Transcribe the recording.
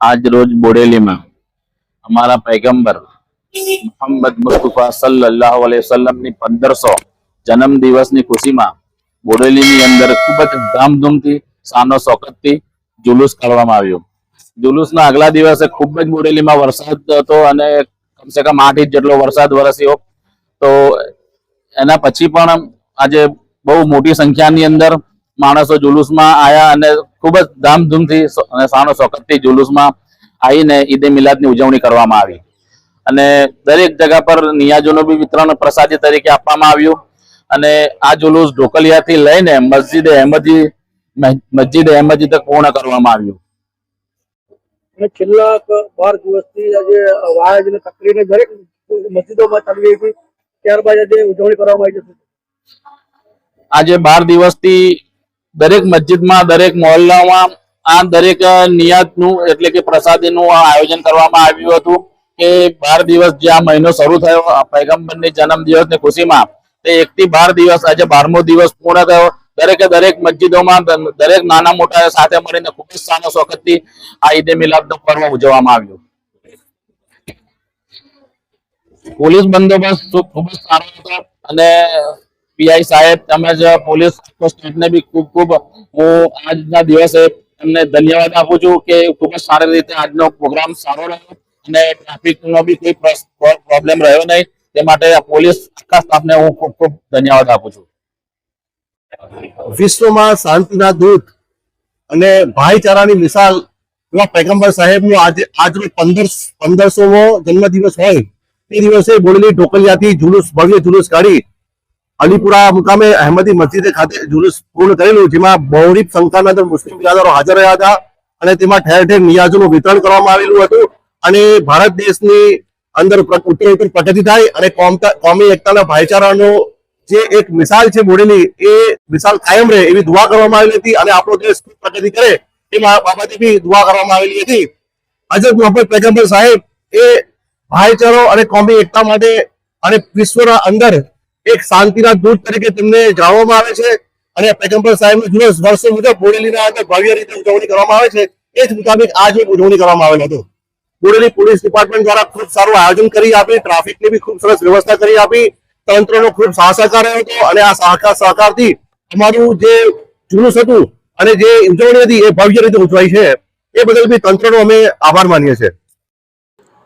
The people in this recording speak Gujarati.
આજ રોજ બોડેલીમાં અમારા પૈગંબર મોહમ્મદ મુસ્તફા સલ્લાહ અલૈહિ વસલ્લમની પંદરસો જન્મ દિવસની ખુશીમાં બોડેલીની અંદર ખૂબ જ ધામધૂમથી સાનો શોકતથી જુલુસ કાઢવામાં આવ્યું. જુલુસના આગલા દિવસે ખૂબ જ બોડેલીમાં વરસાદ હતો અને કમસે કમ આઠ ઇંચ જેટલો વરસાદ વરસ્યો. તો એના પછી પણ આજે બહુ મોટી સંખ્યાની અંદર માણસો જુલુસમાં આયા અને ખૂબ જ ધામધૂમથી અને સાનો સોકતથી જુલુસમાં આવીને ઈદે મિલાદની ઉજવણી કરવામાં આવી. અને દરેક જગા પર નિયાજોનું બી વિતરણ પ્રસાદી તરીકે આપવામાં આવ્યું. અને આ જુલુસ ઢોકલિયાથી લઈને મસ્જિદ અહેમદી મસ્જિદ અહેમદી તક પૂર્ણ કરવામાં આવ્યું. અને છેલ્લા બાર દિવસથી આજે વાયજને તકલીફને દરેક મસ્જિદોમાં ચાલી રહી હતી. ત્યારબાદ આજે ઉજવણી કરવામાં આવી આજે બાર દિવસથી દરેક મસ્જિદમાં, દરેક મોહલ્લામાં, આ દરેક નિયાતનું એટલે કે પ્રસાદીનું આયોજન કરવામાં આવ્યું હતું કે બાર દિવસ જે આ મહિનો શરૂ થયો પૈગમ્બરની જન્મ દિવસની ખુશીમાં, તે એક થી બાર દિવસ, આજે બારમો દિવસ પૂર્ણ થયો. દરેકે દરેક મસ્જિદોમાં દરેક નાના મોટા સાથે મળીને ખૂબ જ સારો સોખતથી આ ઈદે મિલાદનો પર્વ ઉજવવામાં આવ્યું. પોલીસ બંદોબસ્ત ખૂબ જ સારો હતો અને પીઆઈ સાહેબ તેમજ પોલીસ સ્ટેટને બી ખૂબ ખૂબ હું આજના દિવસે એમને ધન્યવાદ આપું છું કે ખૂબ જ સારી રીતે આજનો પ્રોગ્રામ સારો રહ્યો અને ટ્રાફિકનો બી કોઈ પ્રોબ્લેમ રહ્યો નહીં. તે માટે પોલીસ આખા સ્ટાફને હું ખૂબ ખૂબ ધન્યવાદ આપું છું. વિશ્વમાં શાંતિના દૂત અને ભાઈચારાની મિસાલ એવા પૈગંબર સાહેબનો આજે, આજનો પંદર, પંદરસોમો જન્મદિવસ હોય, તે દિવસે બોડેલી ઢોકલિયાથી જુલુસ, ભવ્ય જુલુસ કાઢી અલીપુરા મુકામે અહેમદી મસ્જિદે ખાતે જુલુસ પૂર્ણ કરેલું, જેમાં બહુરીફ સંસ્થાના મુસ્લિમ બિરાદરો હાજર રહ્યા હતા અને તેમાં ઠેર ઠેર નિયાજોનું વિતરણ કરવામાં આવેલું હતું. અને ભારત દેશની અંદર ઉત્તર ઉત્તર પ્રગતિ થાય અને કોમી એકતાના ભાઈચારાનો જે એક મિસાલ છે બોડેલી, એ મિસાલ કાયમ રહે એવી દુઆ કરવામાં આવેલી હતી અને આપણો દેશ પ્રગતિ કરે એ બાબતે બી દુઆ કરવામાં આવેલી હતી. હજરત મોહમ્મદ પૈગંબર સાહેબ એ ભાઈચારો અને કોમી એકતા માટે અને વિશ્વના અંદર એક શાંતિના દૂત તરીકે તેમને જાણવામાં આવે છે અને પૈગંબર સાહેબનો જુલસ વર્ષો મુજબ બોડેલીના ભવ્ય રીતે ઉજવણી કરવામાં આવે છે. એ જ મુતાબિક આજે ઉજવણી કરવામાં આવેલ હતો. બોડેલી પોલીસ ડિપાર્ટમેન્ટ દ્વારા ખૂબ સારું આયોજન કરી આપી, ટ્રાફિકની બી ખૂબ સરસ વ્યવસ્થા કરી આપી, તંત્રનો ખૂબ સહકાર રહ્યો હતો અને આ સહકાર સહકારથી અમારું જે જુલુસ હતું અને જે ઉજવણી હતી એ ભવ્ય રીતે ઉજવાઈ છે. એ બદલ બી તંત્રનો અમે આભાર માનીએ છીએ.